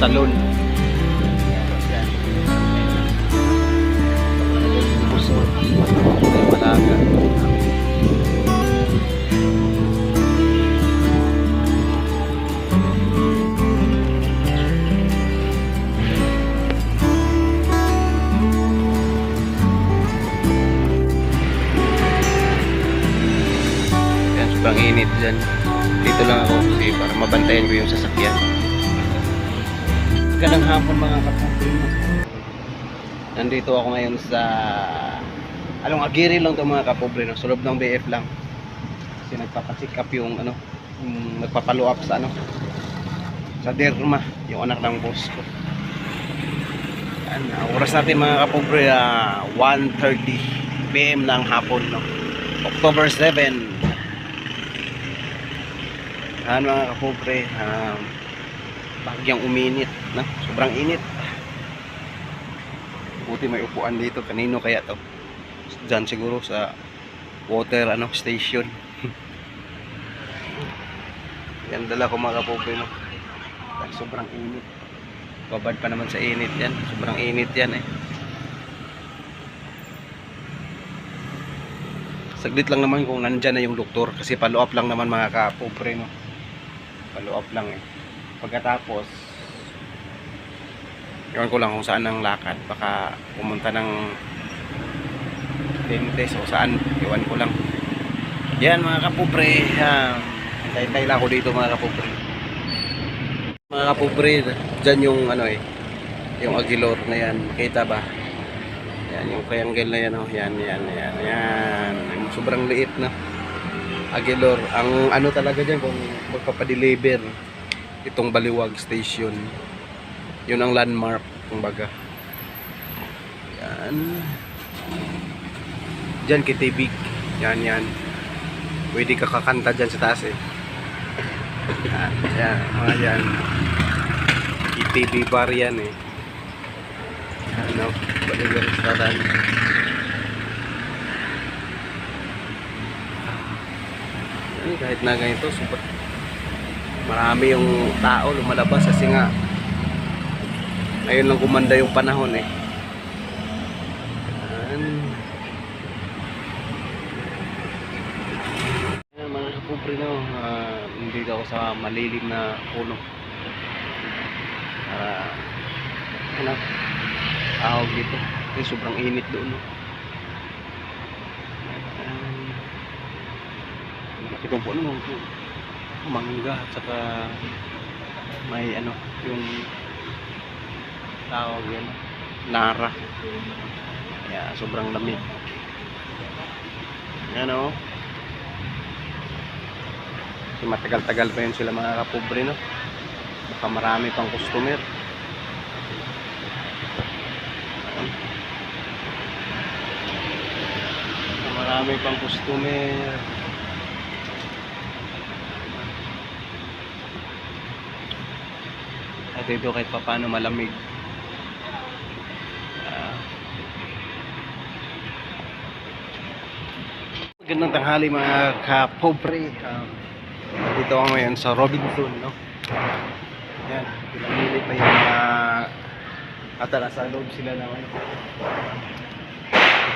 salon. Yan. Bus ko. May malaga. Yan, sobrang init dyan. Dito lang ako kasi para mabantayan ko yung sasakyan. Ganang hapon mga kapatid. Nandito ako ngayon sa Along Agiri lang to mga kapobre no? Sulob ng BF lang. Kasi nagpapacheck up yung ano, yung nagpapalo up sa ano sa derma, yung anak ng boss ko. Yan, ang oras natin mga kapobre, ah, 1.30 PM ng hapon, no? October 7. Yan mga kapobre, um, bagyang uminit, no? Sobrang init. Buti may upuan dito, kanino kaya to? Diyan siguro sa water ano station. Yan dala ko mga no? Dahil sobrang init. Babad pa naman sa init yan. Sobrang init yan eh. Saglit lang naman kung nandyan na yung doktor kasi follow up lang naman mga kapobre no. Follow up lang eh. Pagkatapos Iwan ko lang kung saan ang lakad. Baka pumunta ng dentist o saan. Iwan ko lang. Yan mga kapobre. Um, Hintay-hintay lang ako dito mga kapobre. Mga kapobre, dyan yung ano eh. Yung agilor na yan. Kita ba? Yan, yung triangle na yan. Oh. Yan, yan, yan, yan. Sobrang liit na. Agilor. Ang ano talaga dyan kung magpapadeliver itong Baliwag Station. Yun ang landmark, kumbaga. Yan. Diyan kitibig. Yan, yan. Pwede ka kakanta dyan sa taas eh. Yan, yan, mga yan. Kitibig bar yan eh. Ano, Baliwag Restaurant. Yan, kahit na ganito, super marami yung tao lumalabas kasi nga ngayon lang gumanda yung panahon eh. Yan. Yan, mga kapobre no? Uh, hindi ako sa malilim na puno. Para ano? Tawag dito. Kasi sobrang init doon no? Yan. malaki pang puno no mangga at saka may ano yung tawag yan nara. Kaya sobrang lamig. Yan o kasi matagal-tagal pa yun sila mga kapobre no? Baka marami pang customer. Marami pang customer. At ito kahit papano malamig Magandang tanghali mga kapobre. Um, dito ako ngayon sa Robinson, no? Yan, pinamili pa yung mga at nasa loob sila naman.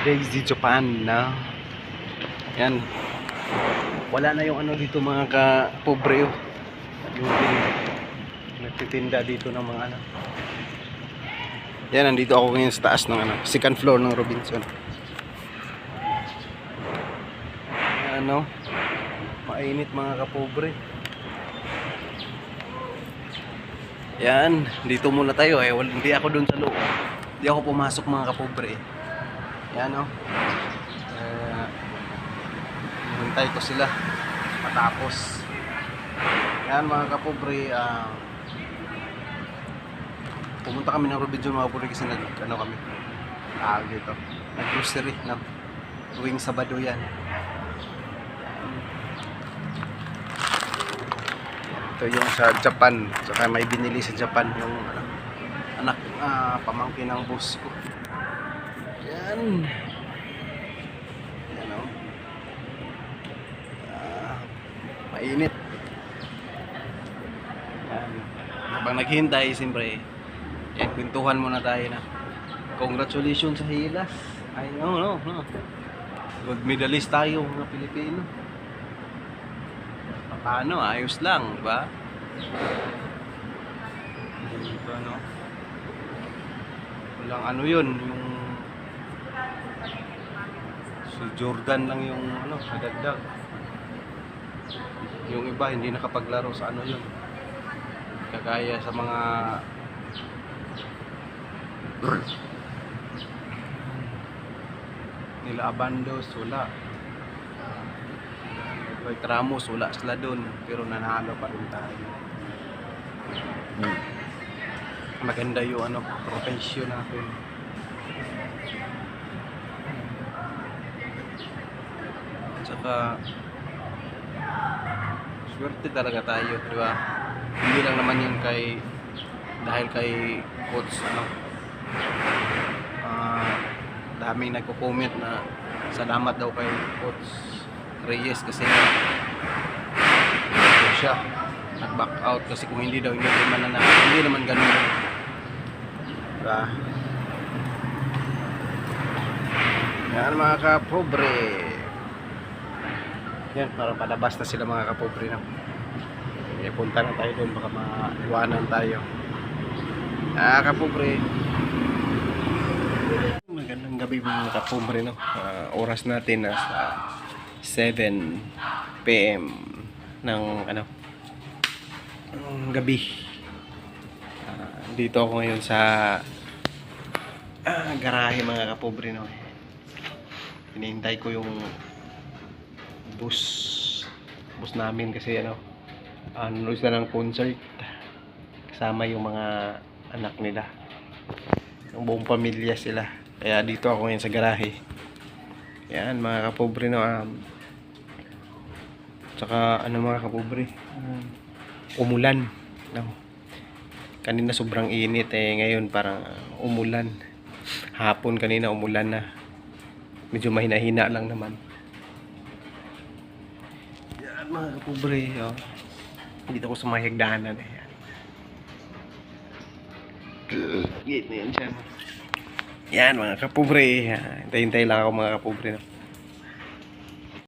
Daisy Japan, no? Yan. Wala na yung ano dito mga kapobre. oh. Yung nagtitinda dito ng mga ano. Yan, nandito ako ngayon sa taas ng ano, second floor ng Robinson. Ano? Mainit mga kapobre. Yan, dito muna tayo eh. Wal- Hindi ako doon sa loob. Hindi ako pumasok mga kapobre eh. Yan oh. Uh, hintay ko sila matapos. Yan mga kapobre, ah pumunta kami ng Robinson mga puri kasi nag ano kami tawag dito nag grocery na tuwing Sabado yan ito yung sa Japan saka may binili sa Japan yung ano, anak ah, pamangkin ng boss ko yan yan o ah, mainit yan habang naghihintay, siyempre, yan, kwentuhan muna tayo na. Congratulations sa Hilas. Ay, no, no, no. Gold medalist tayo, mga Pilipino. Paano? Ayos lang, di ba? Dito, no? Walang ano yun, yung si Jordan lang yung ano, nadagdag. Yung iba hindi nakapaglaro sa ano yun. Kagaya sa mga nila Abandos, wala. Roy Tramos, wala sila dun. Pero nanalo pa rin tayo. Maganda yung ano, profession natin. Tsaka, swerte talaga tayo, di ba? Hindi lang naman yun kay, dahil kay coach, ano, ah, daming nagko-comment na salamat daw kay coach Reyes kasi ito siya. Nag-back out kasi kung hindi daw hindi naman na hindi naman ganun. Diba? Yan mga kapobre. Yan parang palabas na sila mga kapobre na eh, punta na tayo doon baka maiwanan tayo. Ah kapobre. Magandang gabi mga kapobre no. Ah, oras natin nasa 7 PM ng ano ng gabi. Ah, dito ako ngayon sa ah, garahe mga kapobre no. Hinihintay ko yung bus bus namin kasi ano ano sila ng concert kasama yung mga anak nila yung buong pamilya sila. Kaya dito ako ngayon sa garahe. Yan, mga kapobre no. Um, tsaka ano mga kapobre, um, umulan. No. Kanina sobrang init eh, ngayon parang umulan. Hapon kanina umulan na. Medyo mahina-hina lang naman. Yan mga kapobre, oh. Dito ako sa mga hagdanan eh. Gate na yan siya. Yan mga kapobre. Hintay-hintay lang ako mga kapobre. No?